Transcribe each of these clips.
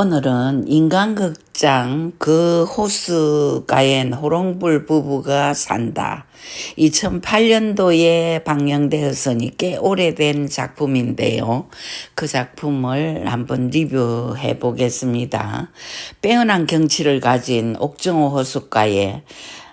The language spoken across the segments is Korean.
오늘은 인간극장 그 호수가엔 호롱불 부부가 산다. 2008년도에 방영되었으니 꽤 오래된 작품인데요. 그 작품을 한번 리뷰해 보겠습니다. 빼어난 경치를 가진 옥정호 호숫가에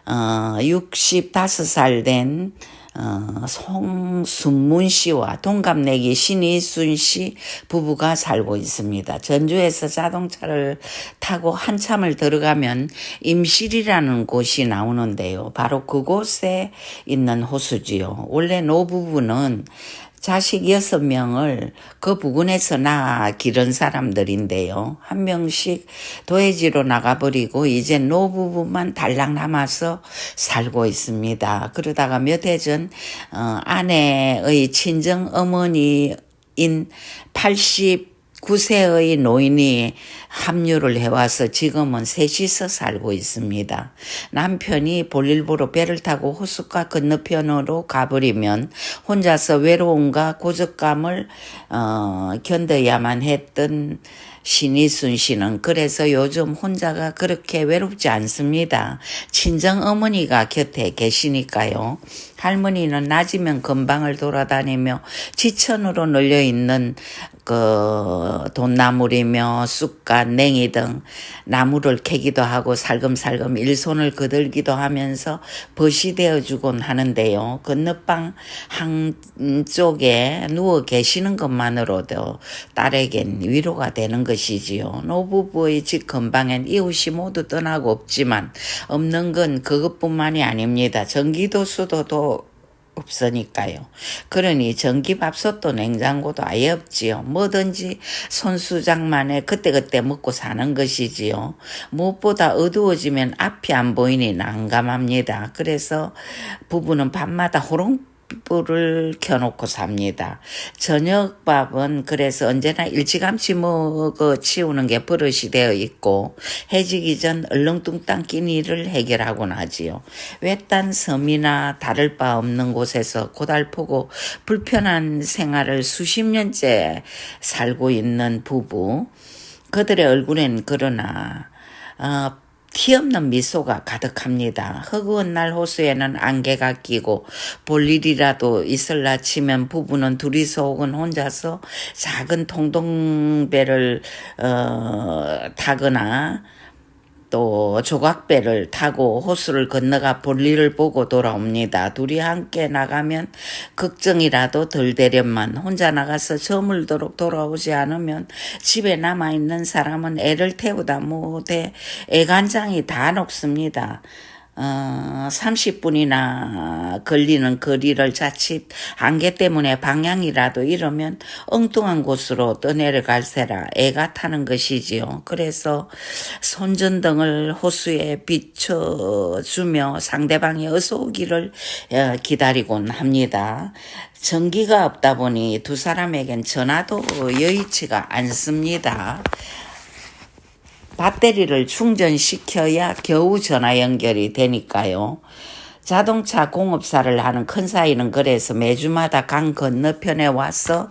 어, 65살 된 어, 송순문 씨와 동갑내기 신이순 씨 부부가 살고 있습니다. 전주에서 자동차를 타고 한참을 들어가면 임실이라는 곳이 나오는데요. 바로 그곳에 있는 호수지요. 원래 노부부는 자식 여섯 명을 그 부근에서 낳아 기른 사람들인데요. 한 명씩 도해지로 나가버리고 이제 노부부만 달랑 남아서 살고 있습니다. 그러다가 몇 해전 어, 아내의 친정 어머니인 80 9세의 노인이 합류를 해와서 지금은 셋이서 살고 있습니다. 남편이 볼일 보러 배를 타고 호숫가 건너편으로 가버리면 혼자서 외로움과 고적감을 어, 견뎌야만 했던 신이순 씨는 그래서 요즘 혼자가 그렇게 외롭지 않습니다. 친정 어머니가 곁에 계시니까요. 할머니는 낮이면 건방을 돌아다니며 지천으로 널려 있는 그 돈나물이며 쑥갓, 냉이 등 나무를 캐기도 하고 살금살금 일손을 거들기도 하면서 벗이 되어주곤 하는데요. 건너방 한쪽에 누워 계시는 것만으로도 딸에겐 위로가 되는 것이 지요. 노부부의 집 근방엔 이웃이 모두 떠나고 없지만 없는 건 그것뿐만이 아닙니다. 전기도 수도도 없으니까요. 그러니 전기밥솥도 냉장고도 아예 없지요. 뭐든지 손수장만에 그때그때 먹고 사는 것이지요. 무엇보다 어두워지면 앞이 안 보이니 난감합니다. 그래서 부부는 밤마다 호롱 불을 켜놓고 삽니다. 저녁밥은 그래서 언제나 일찌감치 먹어 치우는 게 버릇이 되어 있고 해지기 전 얼렁뚱땅 끼니를 해결하곤 하지요. 외딴 섬이나 다를 바 없는 곳에서 고달프고 불편한 생활을 수십 년째 살고 있는 부부. 그들의 얼굴엔 그러나 어, 티 없는 미소가 가득합니다. 허구한 날 호수에는 안개가 끼고 볼 일이라도 있을라 치면 부부는 둘이서 혹은 혼자서 작은 통동배를 어, 타거나 또 조각배를 타고 호수를 건너가 볼일을 보고 돌아옵니다. 둘이 함께 나가면 걱정이라도 덜 되련만 혼자 나가서 저물도록 돌아오지 않으면 집에 남아있는 사람은 애를 태우다 못해 애간장이 다 녹습니다. 어, 30분이나 걸리는 거리를 자칫 안개 때문에 방향이라도 잃으면 엉뚱한 곳으로 떠내려갈세라 애가 타는 것이지요. 그래서 손전등을 호수에 비춰주며 상대방이 어서 오기를 어, 기다리곤 합니다. 전기가 없다 보니 두 사람에겐 전화도 여의치가 않습니다. 배터리를 충전시켜야 겨우 전화 연결이 되니까요. 자동차 공업사를 하는 큰 사이는 그래서 매주마다 강 건너편에 와서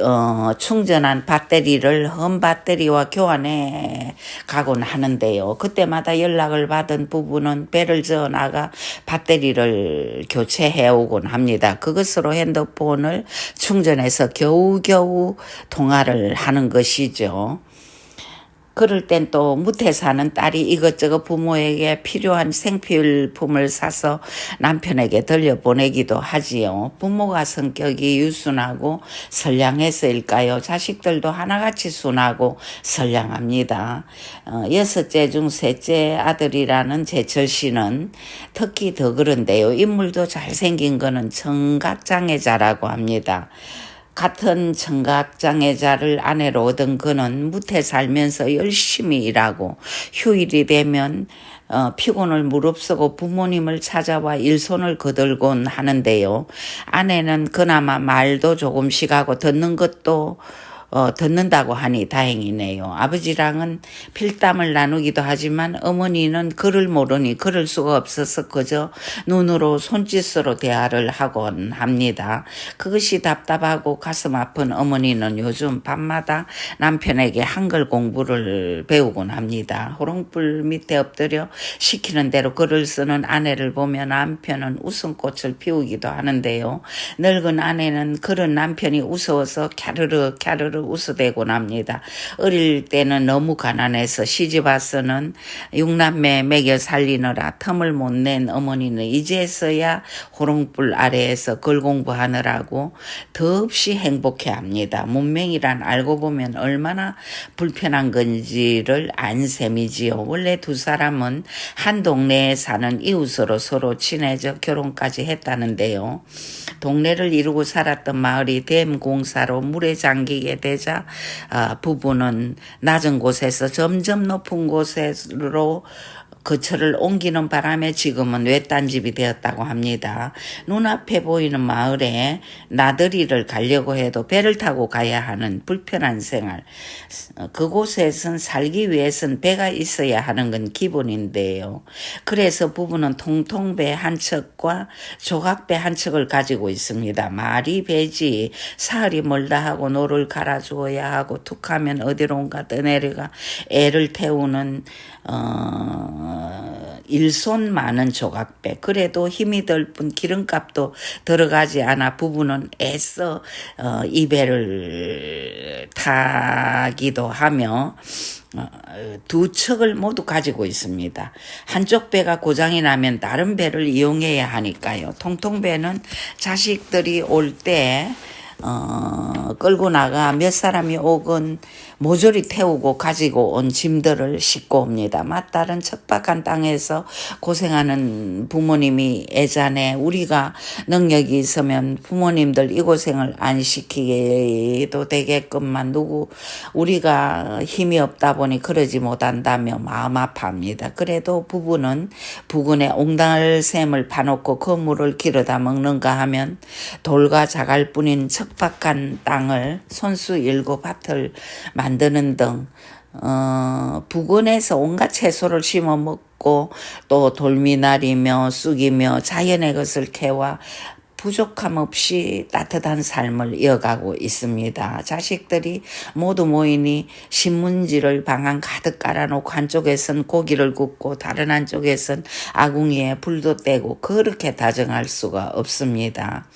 어, 충전한 배터리를 험 배터리와 교환해 가곤 하는데요. 그때마다 연락을 받은 부부는 배를 저어 나가 배터리를 교체해 오곤 합니다. 그것으로 핸드폰을 충전해서 겨우겨우 통화를 하는 것이죠. 그럴 땐 또 무태 사는 딸이 이것저것 부모에게 필요한 생필품을 사서 남편에게 들려보내기도 하지요. 부모가 성격이 유순하고 선량해서일까요? 자식들도 하나같이 순하고 선량합니다. 어, 여섯째 중 셋째 아들이라는 제철 씨는 특히 더 그런데요. 인물도 잘생긴 거는 청각장애자라고 합니다. 같은 청각장애자를 아내로 얻은 그는 무태 살면서 열심히 일하고 휴일이 되면 어, 피곤을 무릅쓰고 부모님을 찾아와 일손을 거들곤 하는데요. 아내는 그나마 말도 조금씩 하고 듣는 것도 어, 듣는다고 하니 다행이네요. 아버지랑은 필담을 나누기도 하지만 어머니는 글을 모르니 그럴 수가 없어서 그저 눈으로 손짓으로 대화를 하곤 합니다. 그것이 답답하고 가슴 아픈 어머니는 요즘 밤마다 남편에게 한글 공부를 배우곤 합니다. 호롱불 밑에 엎드려 시키는 대로 글을 쓰는 아내를 보며 남편은 웃음꽃을 피우기도 하는데요. 늙은 아내는 그런 남편이 웃어서 캬르르 캬르르 웃어대곤 합니다. 어릴 때는 너무 가난해서 시집 와서는 육남매 먹여 살리느라 틈을 못 낸 어머니는 이제서야 호롱불 아래에서 글 공부하느라고 더없이 행복해 합니다. 문맹이란 알고 보면 얼마나 불편한 건지를 안 셈이지요. 원래 두 사람은 한 동네에 사는 이웃으로 서로 친해져 결혼까지 했다는데요. 동네를 이루고 살았던 마을이 댐 공사로 물에 잠기게 되자 아, 부부는 낮은 곳에서 점점 높은 곳으로 거처를 옮기는 바람에 지금은 외딴 집이 되었다고 합니다. 눈앞에 보이는 마을에 나들이를 가려고 해도 배를 타고 가야 하는 불편한 생활. 어, 그곳에선 살기 위해선 배가 있어야 하는 건 기본인데요. 그래서 부부는 통통배 한 척과 조각배 한 척을 가지고 있습니다. 말이 배지 사흘이 멀다 하고 노를 갈아주어야 하고 툭하면 어디론가 떠내려가 애를 태우는 어, 일손 많은 조각배. 그래도 힘이 들 뿐 기름값도 들어가지 않아 부부는 애써 어, 이 배를 타기도 하며 어, 두 척을 모두 가지고 있습니다. 한쪽 배가 고장이 나면 다른 배를 이용해야 하니까요. 통통배는 자식들이 올때 어, 끌고 나가 몇 사람이 오건 모조리 태우고 가지고 온 짐들을 싣고 옵니다. 맞다른 척박한 땅에서 고생하는 부모님이 애잔해 우리가 능력이 있으면 부모님들 이 고생을 안 시키게도 되게끔만 누구 우리가 힘이 없다 보니 그러지 못한다며 마음 아파합니다. 그래도 부부는 부근에 옹달샘을 파놓고 그물을 기르다 먹는가 하면 돌과 자갈 뿐인 척 박한 땅을 손수 일곱 밭을 만드는 등 어, 부근에서 온갖 채소를 심어 먹고 또 돌미나리며 쑥이며 자연의 것을 캐와 부족함 없이 따뜻한 삶을 이어가고 있습니다. 자식들이 모두 모이니 신문지를 방안 가득 깔아놓고 한쪽에선 고기를 굽고 다른 한쪽에선 아궁이에 불도 떼고 그렇게 다정할 수가 없습니다.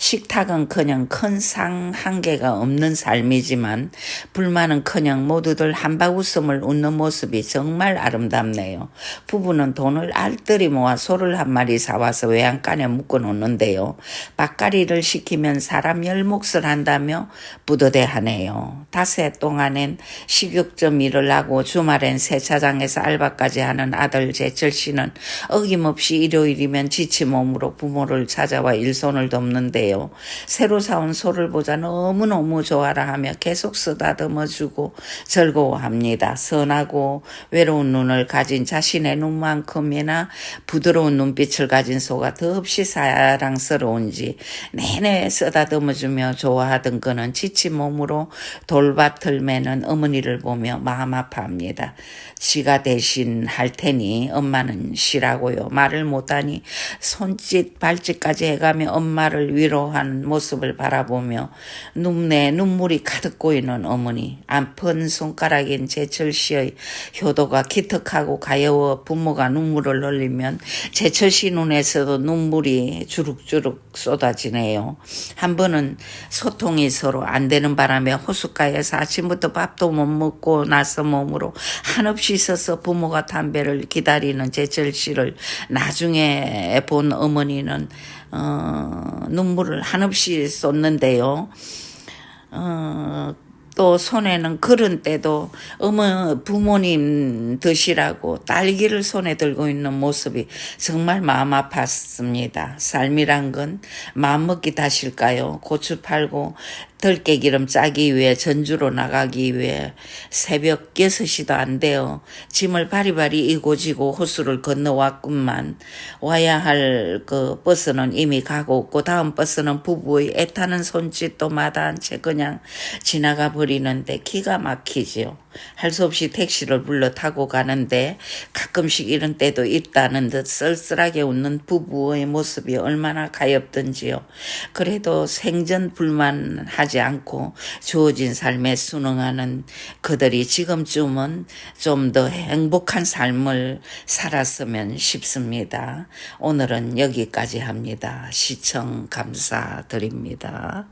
식탁은커녕 큰 상한 개가 없는 삶이지만 불만은커녕 모두들 한박 웃음을 웃는 모습이 정말 아름답네요. 부부는 돈을 알뜰히 모아 소를 한 마리 사와서 외양간에 묶어 놓는데요. 밥가리를 시키면 사람 열 몫을 한다며 뿌듯해하네요. 닷새 동안엔 식욕좀 일을 하고 주말엔 세차장에서 알바까지 하는 아들 제철 씨는 어김없이 일요일이면 지친 몸으로 부모를 찾아와 일손을 돕는데요. 거예요. 새로 사온 소를 보자 너무너무 좋아라 하며 계속 쓰다듬어 주고 즐거워합니다. 선하고 외로운 눈을 가진 자신의 눈만큼이나 부드러운 눈빛을 가진 소가 더없이 사랑스러운지 내내 쓰다듬어 주며 좋아하던 그는 지친 몸으로 돌밭을 매는 어머니를 보며 마음 아파합니다. 지가 대신 할 테니 엄마는 쉬라고요. 말을 못하니 손짓 발짓까지 해가며 엄마를 위로 한 모습을 바라보며 눈에 눈물이 가득 고이는 어머니 아픈 손가락인 제철 씨의 효도가 기특하고 가여워 부모가 눈물을 흘리면 제철 씨 눈에서도 눈물이 주룩주룩 쏟아지네요. 한 번은 소통이 서로 안 되는 바람에 호숫가에서 아침부터 밥도 못 먹고 나서 몸으로 한없이 있어서 부모가 담배를 기다리는 제철 씨를 나중에 본 어머니는 어, 눈물을 한없이 쏟는데요. 어, 또 손에는 그런 때도 어머 부모님 드시라고 딸기를 손에 들고 있는 모습이 정말 마음 아팠습니다. 삶이란 건 마음먹기 다실까요? 고추 팔고 들깨기름 짜기 위해 전주로 나가기 위해 새벽 6시도 안 돼요. 짐을 바리바리 이고지고 호수를 건너왔구만. 와야 할 그 버스는 이미 가고 없고 다음 버스는 부부의 애타는 손짓도 마다한 채 그냥 지나가 버리는데 기가 막히지요. 할 수 없이 택시를 불러 타고 가는데 가끔씩 이런 때도 있다는 듯 쓸쓸하게 웃는 부부의 모습이 얼마나 가엾던지요. 그래도 생전 불만 하지 않고 주어진 삶에 순응하는 그들이 지금쯤은 좀 더 행복한 삶을 살았으면 싶습니다. 오늘은 여기까지 합니다. 시청 감사드립니다.